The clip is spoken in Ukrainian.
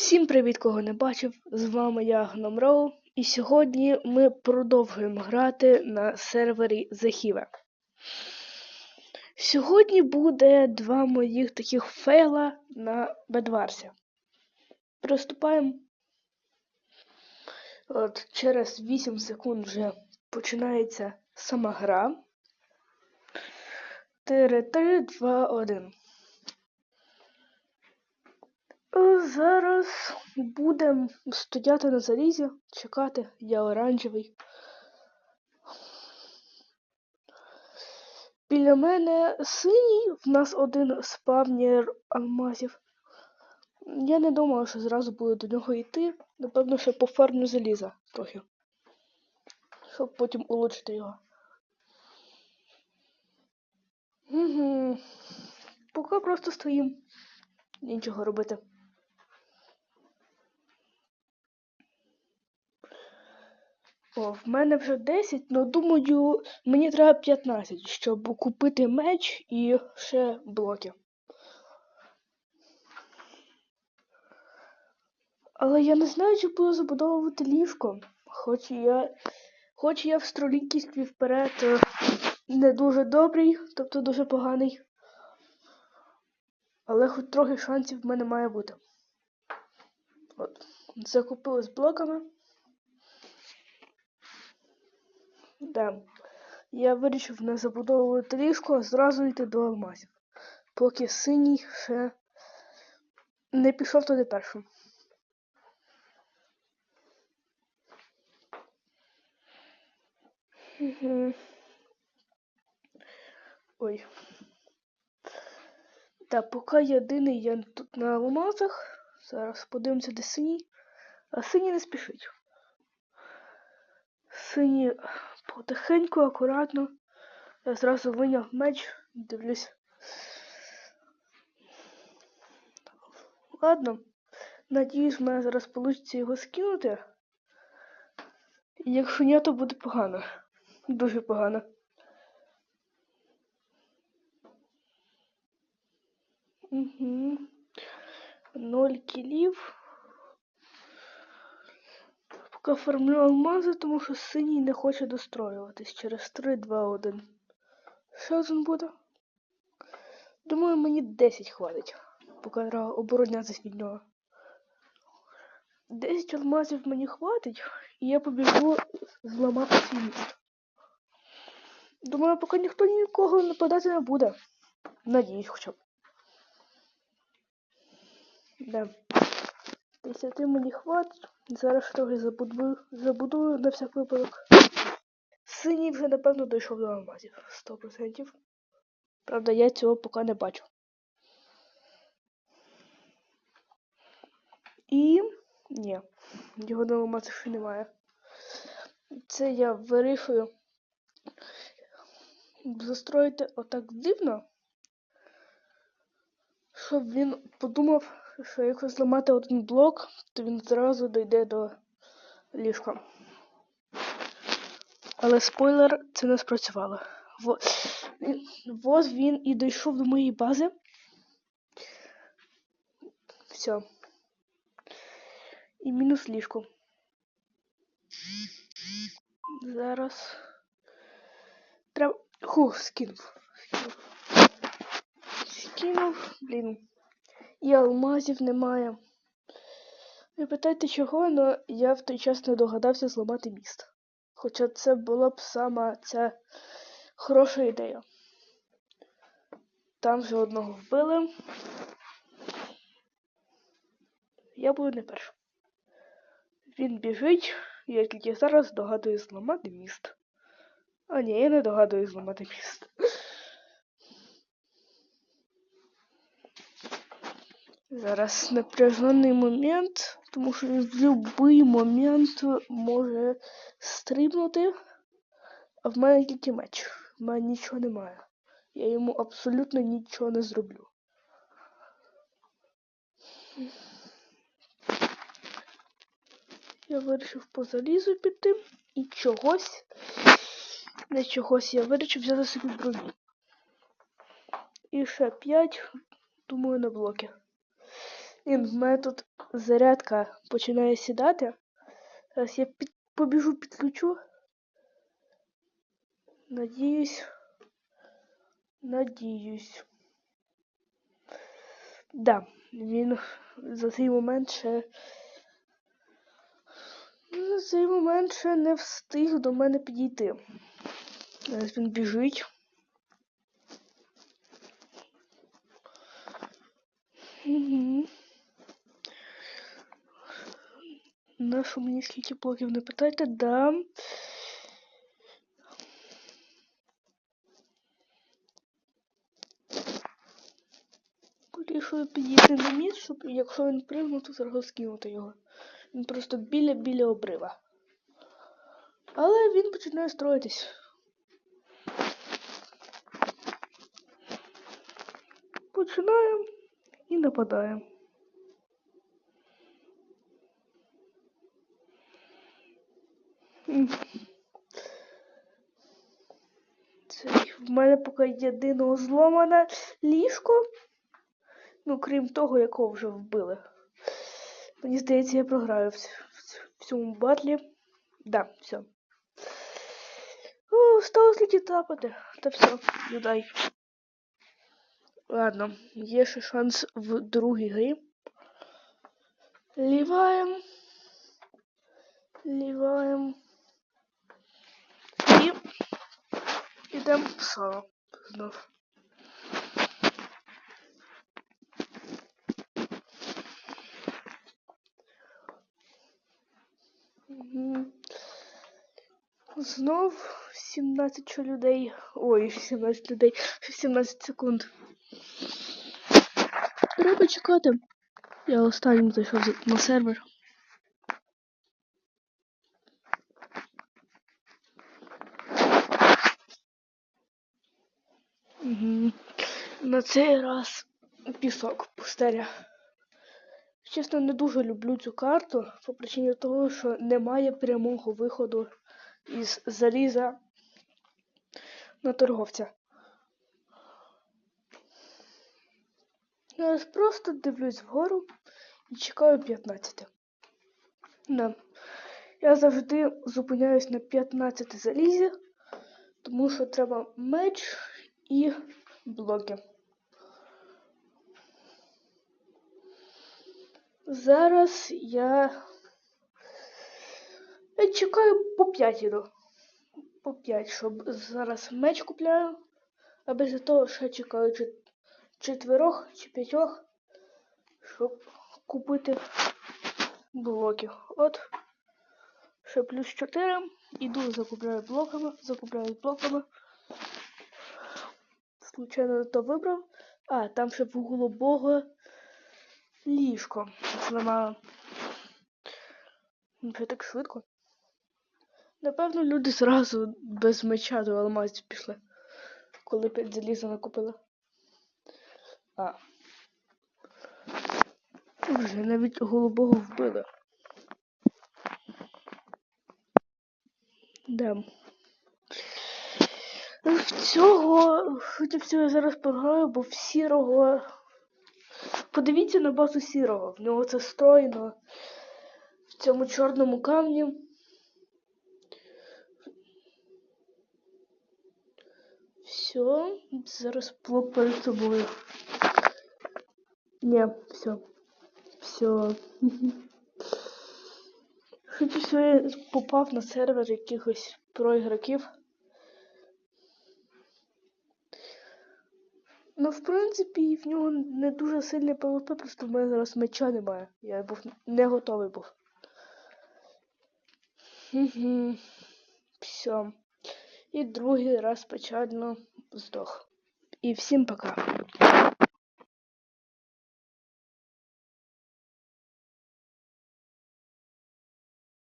Всім привіт, кого не бачив! З вами я Гномроу, і сьогодні ми продовжуємо грати на сервері Захіве. Сьогодні буде два моїх таких фейла на Бедварсі. Приступаємо. От через 8 секунд вже починається сама гра. 4, 3, 2, 1. Зараз будемо стояти на залізі, чекати. Я оранжевий. Біля мене синій, в нас один спавнер алмазів. Я не думав, що зразу буду до нього йти. Напевно, ще по фармлю заліза трохи. Щоб потім улучшити його. Угу. Поки просто стоїм. Нічого робити. О, в мене вже 10, але думаю, мені треба 15, щоб купити меч і ще блоки. Але я не знаю, чи буду забудовувати ліжко. Хоч я. Хоч я в стролінкісті вперед е, не дуже добрий, тобто дуже поганий. Але хоч трохи шансів в мене має бути. От. Закупили з блоками. Да. Я вирішив не забудовувати ліжко, а зразу йти до алмазів. Поки синій ще не пішов туди першим. Угу. Ой. Так, поки єдиний я тут на алмазах. Зараз подивимося, де синій. А синій не спішить. Синій потихеньку, акуратно. Я зразу виняв меч, дивлюсь. Ладно. Надіюсь, в мене зараз вийде його скинути. І якщо ні, то буде погано. Дуже погано. Угу. Ноль кілів. Поки формлю алмази, тому що синій не хоче достроюватись через 3, 2, 1. Ще один буде. Думаю, мені 10 хватить, поки треба оборонятися від нього. 10 алмазів мені хватить, і я побіжу зламати свій міст. Думаю, поки ніхто нікого нападати не буде. Надіюсь, хоча б. Да. 10 мені хватить. Зараз трохи забудую, забудую на всяк випадок. Синій вже, напевно, дійшов до алмазів. 100%. Правда, я цього поки не бачу. І... Ні, його на алмазах ще немає. Це я вирішую застроїти отак дивно, щоб він подумав, що якщо зламати один блок, то він зразу дійде до ліжка. Але спойлер, це не спрацювало. Во... Ось він і дійшов до моєї бази. Все. І мінус ліжко. Зараз. Треба. Ху, скинув. Скинув. Скинув, блін. І алмазів немає. Не питайте чого, але я в той час не догадався зламати міст. Хоча це була б сама ця хороша ідея. Там вже одного вбили. Я буду не першим. Він біжить, я тільки зараз догадуюсь зламати міст. А ні, я не догадуюсь зламати міст. Зараз напряжений момент, тому що він в будь-який момент може стрибнути, а в мене тільки меч. В мене нічого немає. Я йому абсолютно нічого не зроблю. Я вирішив по залізу піти і чогось. Не чогось я вирішив взяти собі броню. І ще 5, думаю, на блоки. І в мене тут зарядка починає сідати. Зараз я під, побіжу підключу. Надіюсь. Надіюсь. Да, він за цей момент ще. За цей момент ще не встиг до мене підійти. Зараз він біжить. Угу. Нашу мені скільки блоків не питайте, да. Вирішую підійти на міст, щоб якщо він пригнув, то зразу скинути його. Він просто біля-біля обрива. Але він починає строїтись. Починаємо і нападаємо. М. Це в мене поки єдиного зломане ліжко. Ну, крім того, якого вже вбили. Мені здається, я програю в, в в цьому батлі. Да, все. О, сталося тільки тапати. Та все, юдай. Ладно, є ще шанс в другій грі. Ліваємо. Ліваємо. І йдемо в соло знов. Знов 17 людей. Ой, 17 людей. 17 секунд. Треба чекати. Я останнім зайшов на сервер. На цей раз пісок пустеля. Чесно, не дуже люблю цю карту по причині того, що немає прямого виходу із заліза на торговця. Зараз просто дивлюсь вгору і чекаю 15. Да. Я завжди зупиняюсь на 15 залізі, тому що треба меч і блоки. Зараз я, я чекаю по 5 іду. По 5, щоб зараз меч купляю, а без того ще чекаю чет- четверох чи п'ятьох, щоб купити блоків. От. Ще плюс 4. Іду, закупляю блоками, закупляю блоками. Случайно то вибрав. А, там ще в голубого ліжко зламала. Вже так швидко. Напевно, люди зразу без меча до алмазів пішли, коли п'ять заліза накупили. А. Вже навіть голубого вбили. Да. В цього, хоча всього я зараз програю, бо в сірого. Подивіться на базу сірого. В нього це стройно. В цьому чорному камні. Все, зараз блок перед собою. Ні, все. Все. Хоча все я попав на сервер якихось проігроків. Ну, в принципі, в нього не дуже сильний ПВП, просто в мене зараз меча немає. Я був не готовий був. Все. І другий раз печально здох. І всім пока.